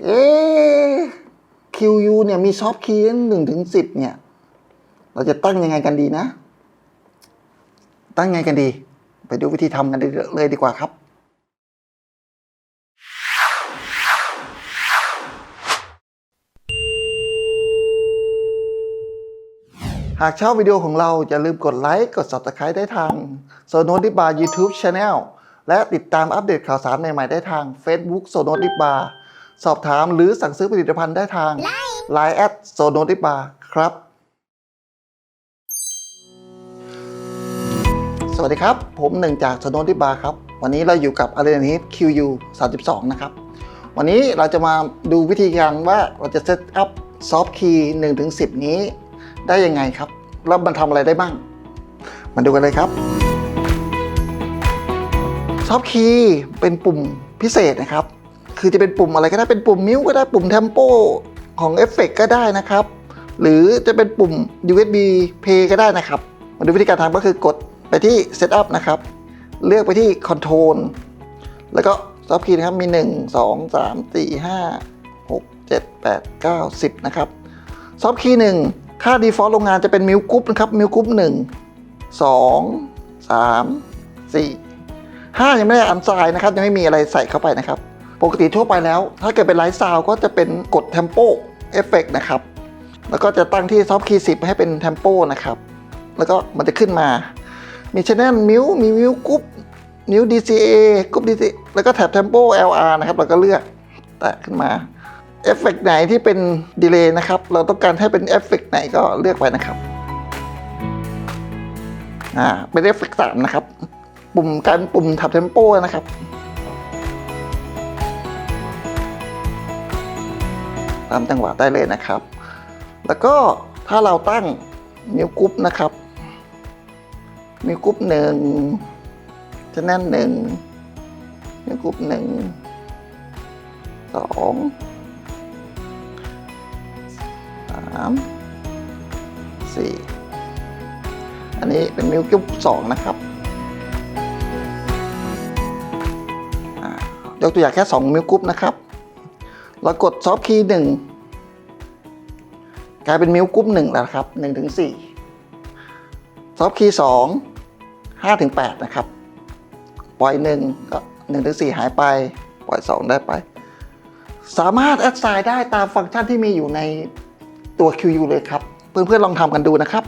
เอ๊ะ QU เนี่ยมีซอฟต์คีย์หนึ่งถึงสิบเนี่ย เราจะตั้งยังไงกันดีนะ ตั้งยังไงกันดี ไปดูวิธีทำกันเลยดีกว่าครับหากชอบวิดีโอของเราอย่าลืมกดไลค์ กด subscribe ได้ทางโซโนดิบา YouTube Channel และติดตามอัปเดตข่าวสารใหม่ ๆ ได้ทาง Facebook โซโนดิบา สอบถามหรือสั่งซื้อผลิตภัณฑ์ได้ทาง Line แอดโซโนดิบาครับ สวัสดีครับ ผมหนึ่งจากโซโนดิบาครับ วันนี้เราอยู่กับ a r e n a t QU 32 นะครับ วันนี้เราจะมาดูวิธีการว่าเราจะเซตอัพซอฟต์คีย์1ถึง10 นี้ได้ยังไงครับ แล้วมันทำอะไรได้บ้าง มาดูกันเลยครับซอฟต์คีย์เป็นปุ่มพิเศษนะครับ คือจะเป็นปุ่มอะไรก็ได้เป็นปุ่มมิวก็ได้ปุ่มเทมโปของเอฟเฟกก็ได้นะครับ หรือจะเป็นปุ่ม USB Play ก็ได้นะครับ มาดูวิธีการทำก็คือกดไปที่ Setup นะครับ เลือกไปที่ Control แล้วก็ซอฟต์คีย์นะครับมี 1 2 3 4 5 6 7 8 9 10 นะครับซอฟต์คีย์หนึ่งค่า default โรงงานจะเป็นมิวกรุ๊ปนะครับมิวกรุ๊ปหนึ่งสองสามสี่ห้ายังไม่ได้อันไซน์นะครับ ยังไม่มีอะไรใส่เข้าไปนะครับ ปกติทั่วไปแล้ว ถ้าเกิดเป็นไลท์ซาวก็จะเป็นกดเทมโปเอฟเฟกนะครับ แล้วก็จะตั้งที่ซอฟต์คีย์สิให้เป็นเทมโปนะครับ แล้วก็มันจะขึ้นมา มีชแนลมิวมีมิวกรุ๊ปมิว DCA กรุ๊ป DCA แล้วก็แท็บเทมโป LR นะครับ เราก็เลือกแตะขึ้นมาเอฟเฟกต์ไหนที่เป็นดีเลย์นะครับ เราต้องการให้เป็นเอฟเฟกต์ไหนก็เลือกไปนะครับ อ่า เป็นเอฟเฟกต์สามนะครับ ปุ่มการปุ่มทับเทมโปนะครับ ตามจังหวะได้เลยนะครับ แล้วก็ถ้าเราตั้งมิวกรุ๊ปนะครับมิวกรุ๊ปหนึ่งจะแน่นหนึ่งมิวกรุ๊ปหนึ่งสองสามสี่อันนี้เป็นมิลกิวสองนะครับยกตัวอย่างแค่สองมิลกรุ๊ปนะครับ เรากดซอฟต์คีย์หนึ่ง กลายเป็นมิลกรุ๊ปหนึ่งแล้วครับหนึ่งถึงสี่ซอฟต์คีย์สองห้าถึงแปดนะครับ ปล่อยหนึ่งก็หนึ่งถึงสี่หายไป ปล่อยสองได้ไป สามารถแอดไซน์ได้ตามฟังก์ชันที่มีอยู่ในตัว QU เลยครับ เพื่อนๆลองทำกันดูนะครับ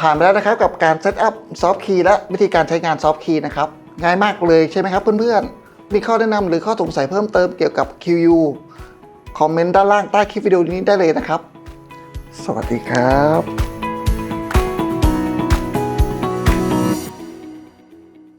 ผ่านไปแล้วนะครับกับการเซตอัพซอฟต์คีย์และวิธีการใช้งานซอฟต์คีย์นะครับง่ายมากเลยใช่ไหมครับเพื่อนๆ มีข้อแนะนำหรือข้อสงสัยเพิ่มเติมเกี่ยวกับ QU คอมเมนต์ด้านล่างใต้คลิปวิดีโอนี้ได้เลยนะครับ สวัสดีครับ